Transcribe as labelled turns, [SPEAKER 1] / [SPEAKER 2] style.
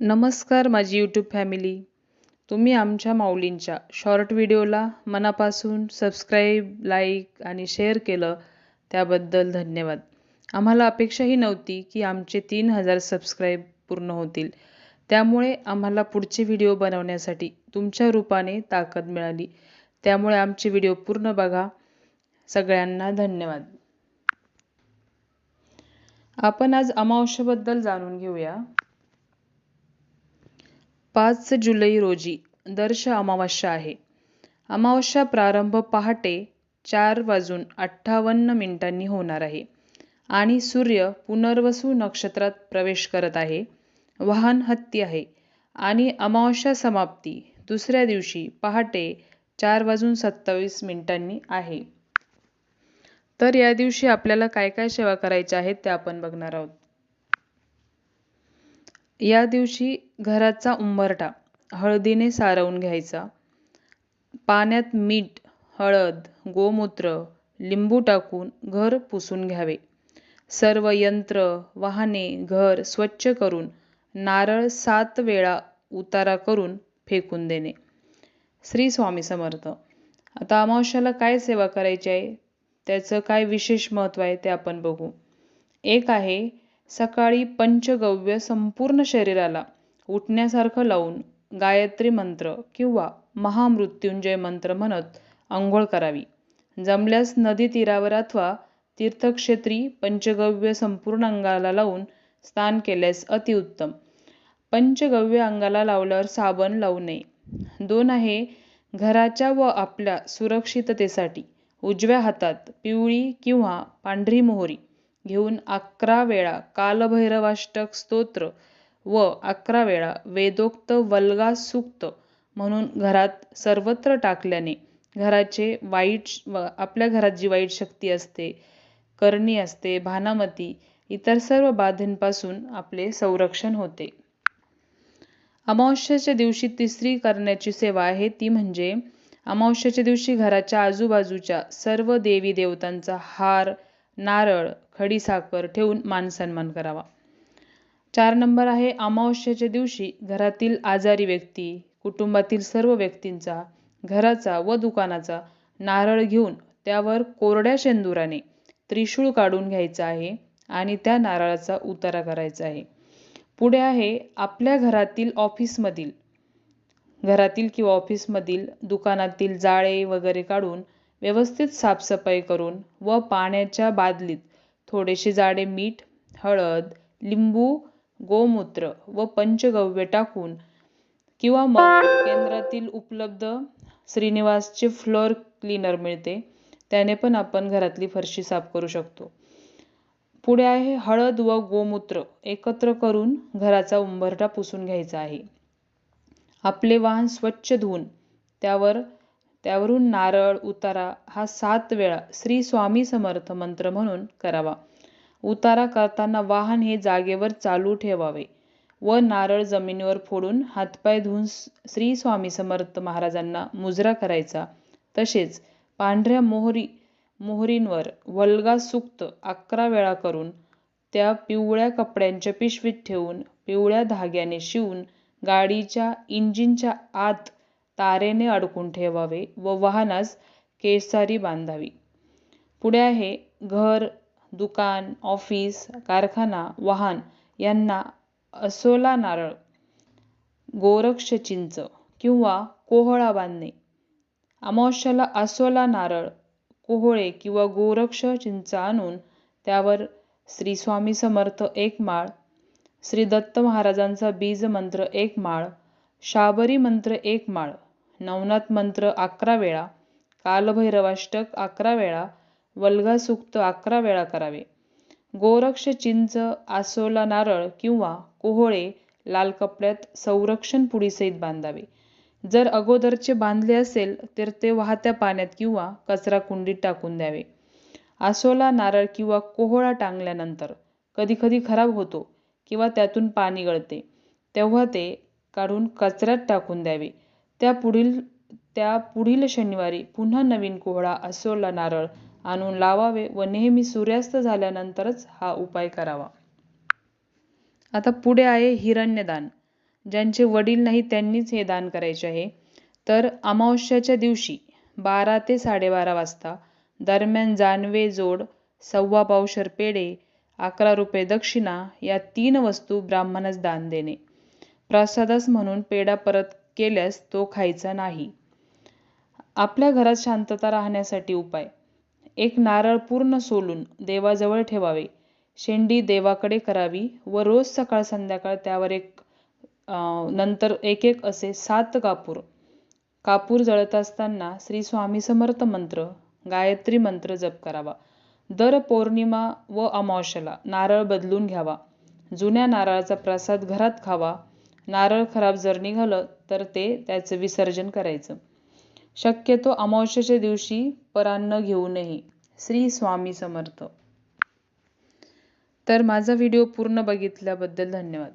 [SPEAKER 1] नमस्कार माझी YouTube family तुम्ही आमच्या माऊलींच्या शॉर्ट व्हिडिओला मनापासून सबस्क्राईब लाईक आणि शेअर केलं त्याबद्दल धन्यवाद. आम्हाला अपेक्षाही नव्हती की आमचे तीन हजार सबस्क्राईब पूर्ण होतील. त्यामुळे आम्हाला पुढचे व्हिडिओ बनवण्यासाठी तुमच्या रूपाने ताकद मिळाली. त्यामुळे आमचे व्हिडिओ पूर्ण बघा. सगळ्यांना धन्यवाद. आपण आज अमावश्येबद्दल जाणून घेऊया. पाच जुलै रोजी दर्श अमावस्या आहे. अमावस्या प्रारंभ पहाटे चार वाजून अठ्ठावन्न मिनिटांनी होणार आहे आणि सूर्य पुनर्वसू नक्षत्रात प्रवेश करत आहे. वाहन हत्ती आहे आणि अमावस्या समाप्ती दुसऱ्या दिवशी पहाटे चार वाजून सत्तावीस मिनिटांनी आहे. तर या दिवशी आपल्याला काय काय सेवा करायच्या आहेत त्या आपण बघणार आहोत. या दिवशी घराचा उंबरटा हळदीने सारवून घ्यायचा. पाण्यात मीठ हळद गोमूत्र लिंबू टाकून घर पुसून घ्यावे. सर्व यंत्र वाहने घर स्वच्छ करून नारळ सात वेळा उतारा करून फेकून देणे. श्री स्वामी समर्थ. आता अमावश्याला काय सेवा करायची आहे? त्याचं काय विशेष महत्त्व आहे ते आपण बघू. एक आहे सकाळी पंचगव्य संपूर्ण शरीराला उठण्यासारखं लावून गायत्री मंत्र किंवा महामृत्युंजय मंत्र म्हणत आंघोळ करावी. जमल्यास नदी तीरावर अथवा तीर्थक्षेत्री पंचगव्य संपूर्ण अंगाला लावून स्नान केल्यास अतिउत्तम पंचगव्य अंगाला लावल्यावर साबण लावू नये. दोन आहे घराच्या व आपल्या सुरक्षिततेसाठी उजव्या हातात पिवळी किंवा पांढरी मोहरी. घेऊन अकरा वेळा कालभैरवाष्टक स्तोत्र व अकरा वेळा वेदोक्त वल्गा सूक्त म्हणून घरात सर्वत्र टाकल्याने घराचे वाईट व आपल्या घरात जी वाईट शक्ती असते करणी असते भानामती इतर सर्व बाधींपासून आपले संरक्षण होते. अमावस्याच्या दिवशी तिसरी करण्याची सेवा आहे ती म्हणजे अमावस्याच्या दिवशी घराच्या आजूबाजूच्या सर्व देवी देवतांचा हार नारळ खडीसाखर ठेवून मानसन्मान करावा. चार नंबर आहे अमावस्येच्या दिवशी घरातील आजारी व्यक्ती कुटुंबातील सर्व व्यक्तींचा घराचा व दुकानाचा नारळ घेऊन त्यावर कोरड्या शेंदुराने त्रिशूळ काढून घ्यायचा आहे आणि त्या नारळाचा उतारा करायचा आहे. पुढे आहे आपल्या घरातील ऑफिसमधील घरातील किंवा ऑफिसमधील दुकानातील जाळे वगैरे काढून व्यवस्थित साफसफाई करून व पाण्याच्या बादलीत थोडेसे जाडे मीठ हळद लिंबू गोमूत्र व पंचगव्य टाकून किंवा मग केंद्रातील उपलब्ध श्रीनिवासचे फ्लोअर क्लीनर मिळते. त्याने पण आपण घरातली फरशी साफ करू शकतो. पुढे आहे हळद व गोमूत्र एकत्र करून घराचा उंबरठा पुसून घ्यायचा आहे. आपले वाहन स्वच्छ धुवून त्यावर त्यावरून नारळ उतारा हा सात वेळा श्री स्वामी समर्थ मंत्र म्हणून करावा. उतारा करताना वाहन हे जागेवर चालू ठेवावे व नारळ जमिनीवर फोडून हातपाय धुवून श्री स्वामी समर्थ महाराजांना मुजरा करायचा. तसेच पांढऱ्या मोहरी मोहरींवर वल्गा सुक्त अकरा वेळा करून त्या पिवळ्या कपड्यांच्या पिशवीत ठेवून पिवळ्या धाग्याने शिवून गाडीच्या इंजिनच्या आत तारेने अडकून ठेवावे व वाहनास केसारी बांधावी. पुढे आहे घर दुकान ऑफिस कारखाना वाहन यांना असोला नारळ गोरक्ष चिंच किंवा कोहळा बांधणे. अमावस्याला असोला नारळ कोहळे किंवा गोरक्ष चिंच आणून त्यावर श्री स्वामी समर्थ एक माळ श्री दत्त महाराजांचा बीज मंत्र एक माळ शाबरी मंत्र एक माळ नवनाथ मंत्र अकरा वेळा कालभैरवाष्टक अकरा वेळा वल्गा सूक्त अकरा वेळा करावे. गोरक्ष चिंच आसोला नारळ किंवा कोहळे लाल कपड्यात संरक्षण पुडीसहित बांधावे. जर अगोदरचे बांधले असेल तर ते वाहत्या पाण्यात किंवा कचरा कुंडीत टाकून द्यावे. आसोला नारळ किंवा कोहळा टांगल्यानंतर कधीकधी खराब होतो किंवा त्यातून पाणी गळते तेव्हा ते काढून कचऱ्यात टाकून द्यावे. त्या पुढील त्या पुढील शनिवारी पुन्हा नवीन कोहळा असोला नारळ आणून लावावे व नेहमी सूर्यास्त झाल्यानंतरच हा उपाय करावा. आता पुढे आहे हिरण्यदान. ज्यांचे वडील नाही त्यांनीच हे दान करायचे आहे. तर अमावस्याच्या दिवशी बारा ते साडेबारा वाजता दरम्यान जानवे जोड सव्वा पावशर पेढे अकरा रुपये दक्षिणा या तीन वस्तू ब्राह्मणास दान देणे. प्रसादास म्हणून पेढा परत केल्यास तो खायचा नाही. आपल्या घरात शांतता राहण्यासाठी उपाय. एक नारळ पूर्ण सोलून देवाजवळ ठेवावे. शेंडी देवाकडे करावी व रोज सकाळ संध्याकाळ त्यावर एक नंतर एक एक असे सात कापूर. कापूर जळत असताना श्री स्वामी समर्थ मंत्र गायत्री मंत्र जप करावा. दर पौर्णिमा व अमावश्याला नारळ बदलून घ्यावा. जुन्या नारळाचा प्रसाद घरात खावा. नारळ खराब जर निघालं तर ते त्याचं विसर्जन करायचं. शक्यतो अमावस्येच्या दिवशी परान्न घेऊ नये श्री स्वामी समर्थ. तर माझा व्हिडिओ पूर्ण बघितल्याबद्दल धन्यवाद.